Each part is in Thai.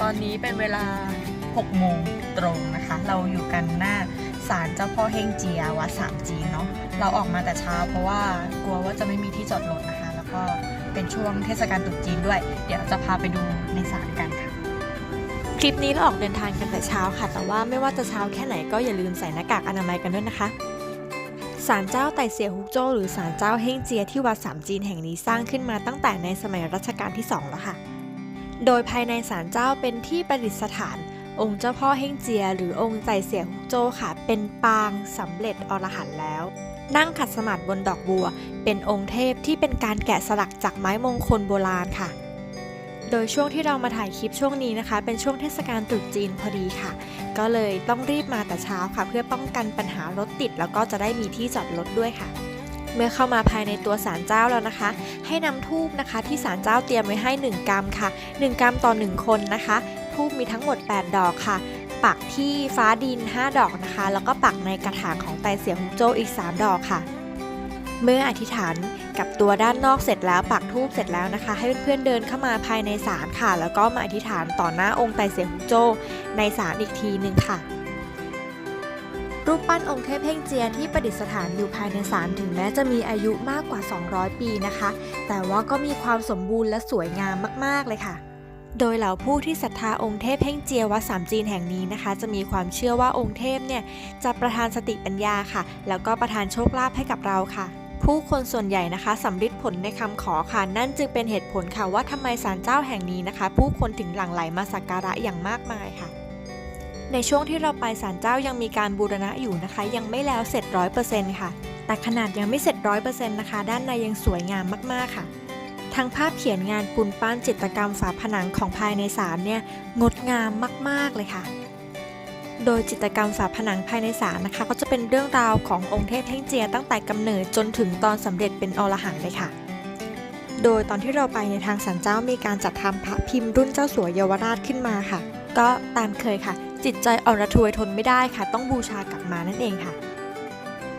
ตอนนี้เป็นเวลา 6 โมงตรงนะคะ เราอยู่กันหน้าศาลเจ้าพ่อเฮงเจียวัดสามจีนเนาะ เราออกมาแต่เช้าเพราะว่ากลัวว่าจะไม่มีที่จอดรถนะคะ แล้วก็เป็นช่วงเทศกาลตรุษจีนด้วย เดี๋ยวจะพาไปดูในศาลกันค่ะคลิปนี้เราออกเดินทางกันแต่เช้าค่ะ แต่ว่าไม่ว่าจะเช้าแค่ไหนก็อย่าลืมใส่หน้ากากอนามัยกันด้วยนะคะศาลเจ้าไต่เสียฮุกโจ้หรือศาลเจ้าเฮงเจียที่วัดสามจีนแห่งนี้สร้างขึ้นมาตั้งแต่ในสมัยรัชกาลที่ 2 แล้วค่ะ โดยภายในศาลเจ้าเป็นที่ประดิษฐาน องค์เจ้าพ่อเฮงเจีย หรือองค์ไต่เสียฮุกโจ้ค่ะ เป็นปางสำเร็จอรหันต์แล้ว นั่งขัดสมาธิบนดอกบัว เป็นองค์เทพที่เป็นการแกะสลักจากไม้มงคลโบราณค่ะ โดยช่วงที่เรามาถ่ายคลิปช่วงนี้นะคะ เป็นช่วงเทศกาลตรุษจีนพอดีค่ะ ก็เลยต้องรีบมาแต่เช้าค่ะ เพื่อป้องกันปัญหารถติดแล้วก็จะได้มีที่จอดรถด้วยค่ะ เมื่อเข้ามาภายในตัวศาลเจ้าแล้วนะคะ ให้นำทูบนะคะ ที่ศาลเจ้าเตรียมไว้ให้ 1 กรัมค่ะ 1 กรัมต่อ 1 คนนะคะทูบมีทั้งหมด 8 ดอกค่ะปักที่ฟ้าดิน 5 ดอกนะคะ แล้วก็ปักในกระถางของไตเสียฮุกโจอีก 3 ดอกค่ะ เมื่ออธิษฐานกับตัวด้านนอกเสร็จแล้วปักทูบเสร็จแล้วนะคะ ให้เพื่อนๆเดินเข้ามาภายในศาลค่ะ แล้วก็มาอธิษฐานต่อหน้าองค์ไตเสียฮุกโจในศาลอีกทีหนึ่งค่ะ รูปปั้นองค์เทพเฮ่งเจียที่ประดิษฐานอยู่ภายในศาลถึงแม้จะมีอายุมากกว่า 200 ปีนะคะ แต่ว่าก็มีความสมบูรณ์และสวยงามมาก ๆ เลยค่ะ โดยเหล่าผู้ที่ศรัทธาองค์เทพเฮ่งเจียวัดสามจีนแห่งนี้นะคะ จะมีความเชื่อว่าองค์เทพเนี่ยจะประทานสติปัญญาค่ะ แล้วก็ประทานโชคลาภให้กับเราค่ะผู้คนส่วนใหญ่นะคะสำลิดผลในคำขอค่ะ นั่นจึงเป็นเหตุผลค่ะว่าทำไมศาลเจ้าแห่งนี้นะคะ ผู้คนถึงหลั่งไหลมาสักการะอย่างมากมายค่ะ ในช่วงที่เราไปศาลเจ้ายังมีการบูรณะอยู่นะคะ ยังไม่แล้วเสร็จร้อยเปอร์เซ็นต์ค่ะ แต่ขนาดยังไม่เสร็จร้อยเปอร์เซ็นต์นะคะ ด้านในยังสวยงามมากๆค่ะทั้งภาพเขียนงานปูนปั้นจิตรกรรมฝาผนังของภายในศาลเนี่ยงดงามมากๆเลยค่ะ โดยจิตรกรรมฝาผนังภายในศาลนะคะ ก็จะเป็นเรื่องราวขององค์เทพเฮ่งเจียตั้งแต่กำเนิดจนถึงตอนสำเร็จเป็นอรหันต์เลยค่ะโดยตอนที่เราไปในทางศาลเจ้ามีการจัดทำพระพิมพ์รุ่นเจ้าสัวเยาวราชขึ้นมาค่ะ ก็ตามเคยค่ะ จิตใจอ่อนระทวยทนไม่ได้ค่ะ ต้องบูชากลับมานั่นเองค่ะ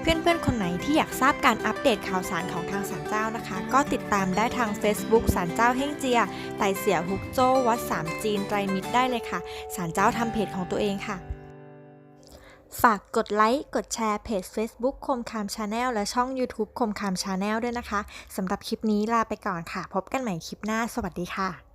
เพื่อนๆ คนไหนที่อยากทราบการอัปเดตข่าวสารของทางศาลเจ้านะคะ ก็ติดตามได้ทาง Facebook ศาลเจ้าเฮ่งเจีย ไต่เสียฮุกโจ้วัดสามจีนไตรมิตรได้เลยค่ะศาลเจ้าทำเพจของตัวเองค่ะฝากกดไลค์ กดแชร์เพจ Facebook คมคามชาแนลและช่อง YouTube คมคามชาแนลด้วยนะคะ สำหรับคลิปนี้ลาไปก่อนค่ะ พบกันใหม่คลิปหน้า สวัสดีค่ะ